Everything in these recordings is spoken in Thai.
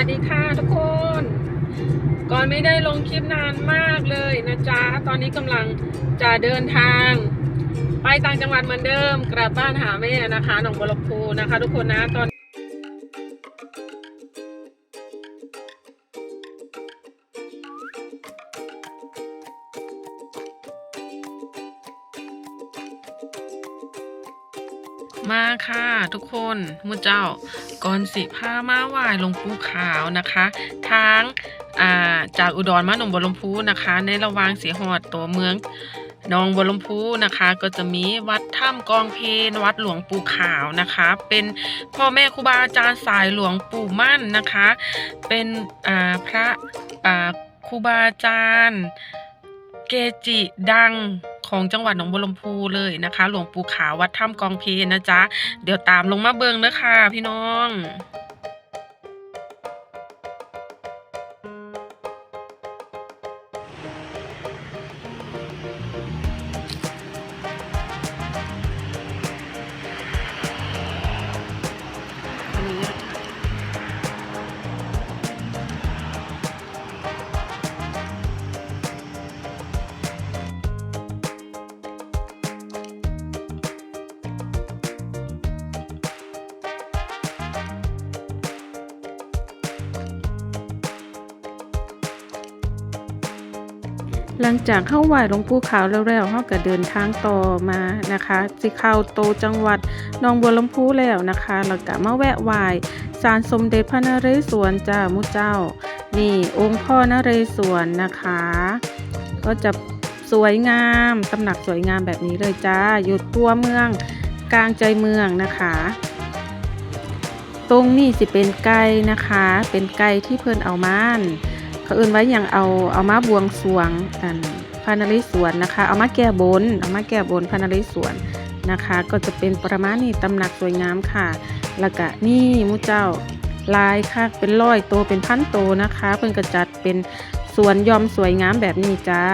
วัสดีค่ะทุกคน ก่อนไม่ได้ลงคลิปนานมากเลยนะจ๊ะ ตอนนี้กำลังจะเดินทาง ไปต่างจังหวัดเหมือนเดิม กลับบ้านหาแม่นะคะ หนองบัวลำพูนะคะ ทุกคนนะตอน มาค่ะทุกคนมุเจ้าก่อนสิพามาไหว้หลวงปู่ขาวนะคะทางาจากอุดรมาหนองบัวลำพูนะคะ ในระหว่างเสียหอดตัวเมืองหนองบัวลำพูนะคะ ก็จะมีวัดถ้ำกองเพนวัดหลวงปู่ขาวนะคะ เป็นพ่อแม่ครูบาอาจารย์สายหลวงปู่มั่นนะคะ เป็นพระครูบาอาจารย์ เกจิดัง ของจังหวัดหนองบัวลำพูเลยนะคะ หลวงปู่ขาววัดถ้ำกองเพนนะจ๊ะ เดี๋ยวตามลงมาเบิงเด้อค่ะพี่น้อง หลังจากเข้าไหวหลวงปู่ขาวแล้วแล้วเขาก็เดินทางต่อมานะคะสิเข้าโตจังหวัดหนองบัวลำพูแล้วนะคะแล้วก็มาแวะไหวศาลสมเด็จพระนเรศวรจ้ามุเจ้า นี่องค์พ่อนเรศวรนะคะ ก็จะสวยงามตำหนักสวยงามแบบนี้เลยจ้า อยู่ตัวเมืองกลางใจเมืองนะคะ ตรงนี้สิเป็นไก่นะคะ เป็นไก่ที่เพิ่นเอามาน เขาเอื่นไว้อย่างเอาเอามาบวงสวงอันพระนเรศวนนะคะ เอามาแก้บน เอามาแก้บนพระนเรศวนนะคะ ก็จะเป็นประมาณนี้ตำหนักสวยงามค่ะ แล้วก็นี่มูเจ้าลายค่ะเป็นร้อยโตเป็นพันโตนะคะ เพิ่นก็จัดเป็นสวนยอมสวยงามแบบนี้จ้า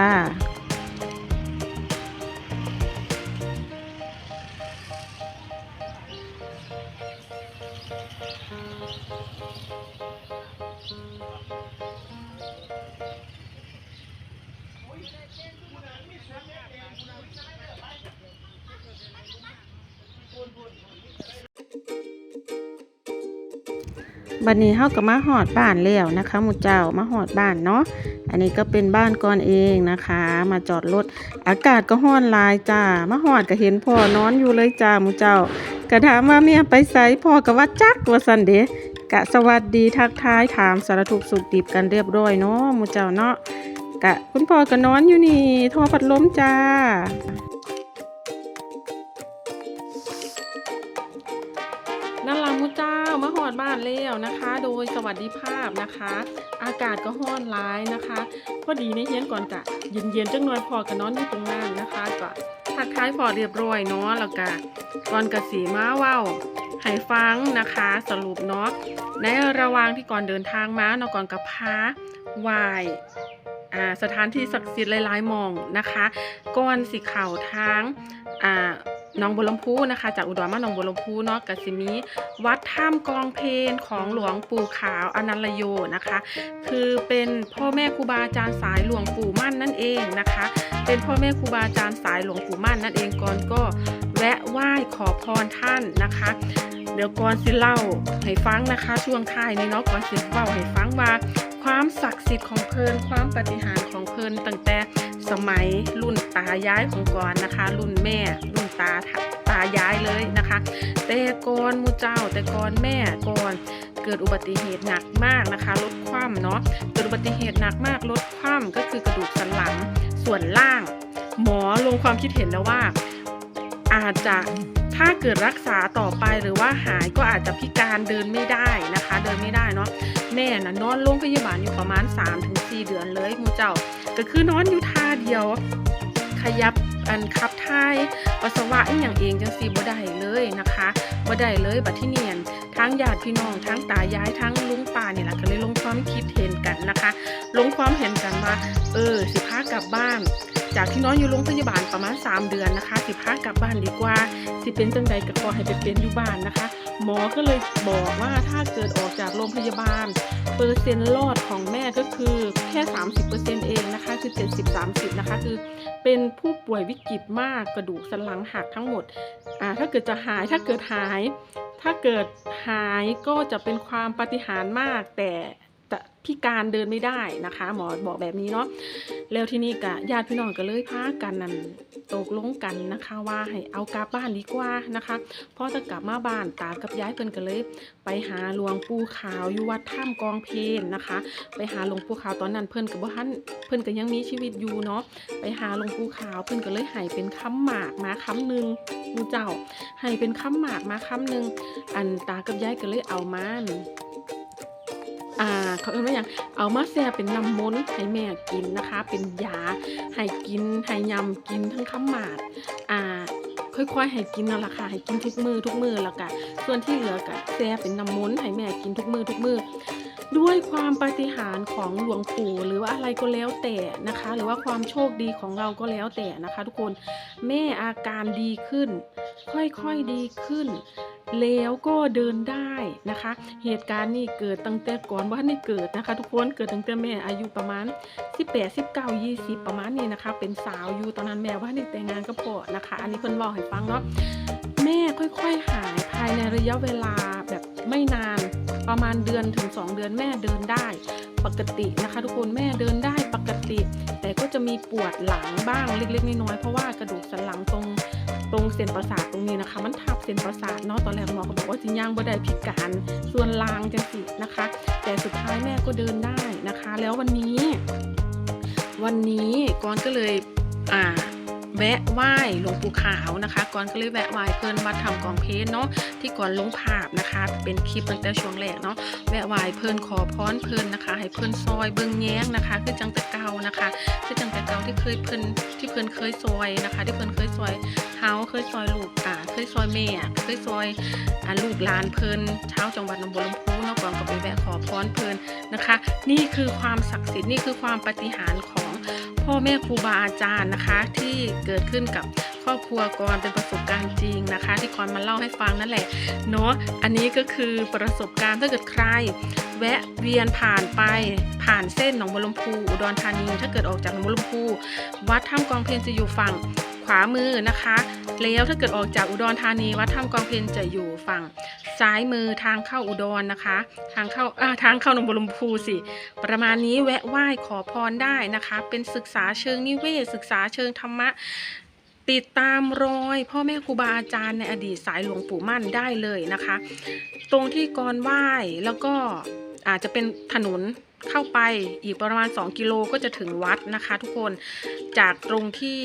บัดนี้เฮาก็มาหอดบ้านแล้วนะคะหมู่เจ้ามาหอดบ้านเนาะอันนี้ก็เป็นบ้านก่อนเองนะคะ มาจอดรถอากาศก็ร้อนลายจ้ามาหอดก็เห็นพ่อนอนอยู่เลยจ้าหมู่เจ้าก็ถามว่าเมียไปไสพ่อก็ว่าจักว่าซั่นเด้กะสวัสดีทักทายถามสารทุกสุขดิบกันเรียบร้อยเนาะหมู่เจ้าเนาะกะคุณพ่อก็นอนอยู่นี่ทอพัดลมจ้า นั่นละมุเจ้ามาหอดบ้านแล้วนะคะ โดยสวัสดิภาพนะคะ อากาศก็ห้อนร้ายนะคะ พอดีในเฮียนก่อนกะเย็นๆจังหน่อยพอกันนอนอยู่ตรงนั้นนะคะก็ทักทายพอเรียบร้อยเนาะแล้วก็ก่อนกระสีมาเว้าให้ฟังนะคะ สรุปเนาะในระหว่างที่ก่อนเดินทางมาเนาะก่อนกับพาไหวอ่าสถานที่ศักดิ์สิทธิ์หลายๆมองนะคะ ก่อนสิเข่าทางอ่า นองบัวลำพูนะคะ จากอุดรมาหนองบัวลำพูเนาะกสิมีวัดถ้ำกองเพนของหลวงปู่ขาวอนันลโยนะคะ คือเป็นพ่อแม่ครูบาอาจารย์สายหลวงปู่มั่นนั่นเองนะคะ เป็นพ่อแม่ครูบาอาจารย์สายหลวงปู่มั่นนั่นเองก่อนก็แวะไหว้ขอพรท่านนะคะ เดี๋ยวก่อนสิเล่าให้ฟังนะคะ ช่วงท้ายนี้เนาะก่อนสิเล่าให้ฟังว่าความศักดิ์สิทธิ์ของเพลินความปฏิหารของเพลินตั้งแต่ สมัยรุ่นตายายของก่อนนะคะ รุ่นแม่รุ่นตาตายายเลยนะคะ แต่ก่อนมูเจ้าแต่ก่อนแม่ก่อนเกิดอุบัติเหตุหนักมากนะคะรถคว่ำเนาะเกิดอุบัติเหตุหนักมากรถคว่ำก็คือกระดูกสันหลังส่วนล่าง หมอลงความคิดเห็นแล้วว่าอาจจะ ถ้าเกิดรักษาต่อไปหรือว่าหายก็อาจจะพิการเดินไม่ได้นะคะ เดินไม่ได้เนาะแม่น่ะนอนโรงพยาบาลอยู่ประมาณ 3-4 เดือนเลยมูเจ้า ก็คือนอนอยู่ท่าเดียว ขยับอันขับถ่ายปัสสาวะอีหยังเองจังสีบ่ได้เลยนะคะบ่ได้เลยบัดที่เนียนทั้งญาติพี่น้องทั้งตายายทั้งลุงป้าเนี่ยแหละก็เลยลงความคิดเห็นกันนะคะ ลงความเห็นกันว่า เออสิพากลับบ้าน จากที่น้อนอยู่โรงพยาบาลประมาณ 3 เดือนนะคะ สิพากลับบ้านดีกว่าสิเป็นจังใดก็ขอให้ไปเป็นอยู่บ้านนะคะ หมอก็เลยบอกว่าถ้าเกิดออกจากโรงพยาบาล เปอร์เซ็นต์รอดของแม่ก็คือแค่ 30%เองนะคะ คือ 70-30 นะคะ คือเป็นผู้ป่วยวิกฤตมากกระดูกสันหลังหักทั้งหมดอ่าถ้าเกิดจะหายถ้าเกิดหาย ถ้าเกิดหายก็จะเป็นความปาฏิหาริย์มากแต่ พิการเดินไม่ได้นะคะ หมอบอกแบบนี้เนาะแล้วที่นี่กะญาติพี่น้องก็เลยพากันนั่นตกลงกันนะคะว่าให้เอากลับบ้านดีกว่านะคะพอจะกลับมาบ้านตากับย้ายเพิ่นก็เลย ไปหาหลวงปู่ขาวอยู่วัดถ้ำกองเพนนะคะ ไปหาหลวงปู่ขาวตอนนั้นเพิ่นก็บ่ทันเพิ่นก็ยังมีชีวิตอยู่เนาะไปหาหลวงปู่ขาวเพิ่นก็เลยให้เป็นคำหมากมาคำหนึ่งมูเจ้าให้เป็นคำหมากมาคำหนึ่งอันตากับย้ายก็เลยเอามาน อ่าเขาเอิ้นว่าหยังเอามาแซ่เป็นน้ำมนต์ให้แม่กินนะคะ เป็นยาให้กินให้ยำกินทั้งคำหมากอ่าค่อยๆให้กินนั่นแหละค่ะให้กินทุกมือทุกมือแล้วก็ส่วนที่เหลือก็แซ่เป็นน้ำมนต์ให้แม่กินทุกมือทุกมือด้วยความปาฏิหาริย์ของหลวงปู่หรือว่าอะไรก็แล้วแต่นะคะ หรือว่าความโชคดีของเราก็แล้วแต่นะคะ ทุกคนแม่อาการดีขึ้น ค่อยๆดีขึ้น แล้วก็เดินได้นะคะ เหตุการณ์นี้เกิดตั้งแต่ก่อนว่านี่เกิดนะคะ ทุกคนเกิดตั้งแต่แม่อายุประมาณ 18 19 20 ประมาณนี้นะคะ เป็นสาวอยู่ตอนนั้นแม่ว่านี่แต่งงานก็พอนะคะ อันนี้เพิ่นบอกให้ฟังเนาะแม่ค่อยๆหายภายในระยะเวลาแบบไม่นานประมาณเดือนถึง 2 เดือนแม่เดินได้ ปกตินะคะ ทุกคนแม่เดินได้ปกติ แต่ก็จะมีปวดหลังบ้างเล็กๆน้อยๆเพราะว่ากระดูกสันหลังตรงตรงเส้นประสาทตรงนี้นะคะ มันทับเส้นประสาทเนาะตอนแรกหมอก็บอกว่าจิย่างบ่ได้พิการส่วนลางจังสินะคะ แต่สุดท้ายแม่ก็เดินได้นะคะ แล้ววันนี้ วันนี้กอนก็เลยอ่า แวะไหว้หลวงปู่ขาวนะคะ ก่อนก็เลยแวะไหว้เพิ่นมาทำกองเพลนเนาะที่ก่อนลงภาพนะคะ เป็นคลิปตั้งแต่ช่วงแรกเนาะแวะไหว้เพิ่นขอพรเพิ่นนะคะ ให้เพิ่นซอยเบิ่งแย้งนะคะ คือจังแต่เก่านะคะคือจังแต่เก่าที่เคยเพิ่นที่เพิ่นเคยซอยนะคะ ที่เพิ่นเคยซอยเฮาเคยซอยลูกอ่าเคยซอยแม่เคยซอยอ่าลูกหลานเพิ่นชาจังหวัดหนองบัวลำพูเนาะก่อนก็ไปแวะขอพรเพิ่นนะคะ นี่คือความศักดิ์สิทธิ์นี่คือความปฏิหารของ พ่อแม่ครูบาอาจารย์นะคะ ที่เกิดขึ้นกับครอบครัวกรเป็นประสบการณ์จริงนะคะ ที่กรมาเล่าให้ฟังนั่นแหละเนาะอันนี้ก็คือประสบการณ์ถ้าเกิดใคร แวะเวียนผ่านไปผ่านเส้นหนองบัวลำพูอุดรธานี ถ้าเกิดออกจากหนองบัวลำพูวัดถ้ำกองเพลจะอยู่ฝั่ง ขวามือนะคะ แล้วถ้าเกิดออกจากอุดรธานีวัดถ้ำกองเพลจะอยู่ฝั่งซ้ายมือทางเข้าอุดรนะคะ ทางเข้าอ่าทางเข้าหนองบัวลำพูสิ ประมาณนี้แวะไหว้ขอพรได้นะคะ เป็นศึกษาเชิงนิเวศ ศึกษาเชิงธรรมะติดตามรอยพ่อแม่ครูบาอาจารย์ในอดีตสายหลวงปู่มั่นได้เลยนะคะ ตรงที่กรไหว้แล้วก็ อาจจะเป็นถนนเข้าไปอีกประมาณ 2 กิโลก็จะถึงวัดนะคะ ทุกคนจากตรงที่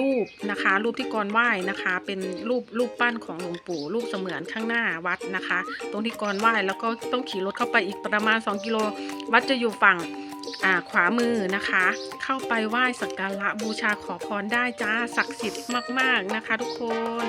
รูปนะคะ รูปที่กรไหว้นะคะ เป็นรูปรูปปั้นของหลวงปู่ รูปเสมือนข้างหน้าวัดนะคะ ตรงที่กรไหว้แล้วก็ต้องขี่รถเข้าไปอีกประมาณ 2 กิโล วัดจะอยู่ฝั่งขวามือนะคะ เข้าไปไหว้สักการะบูชาขอพรได้จ้าศักดิ์สิทธิ์มาก ๆนะคะ ทุกคน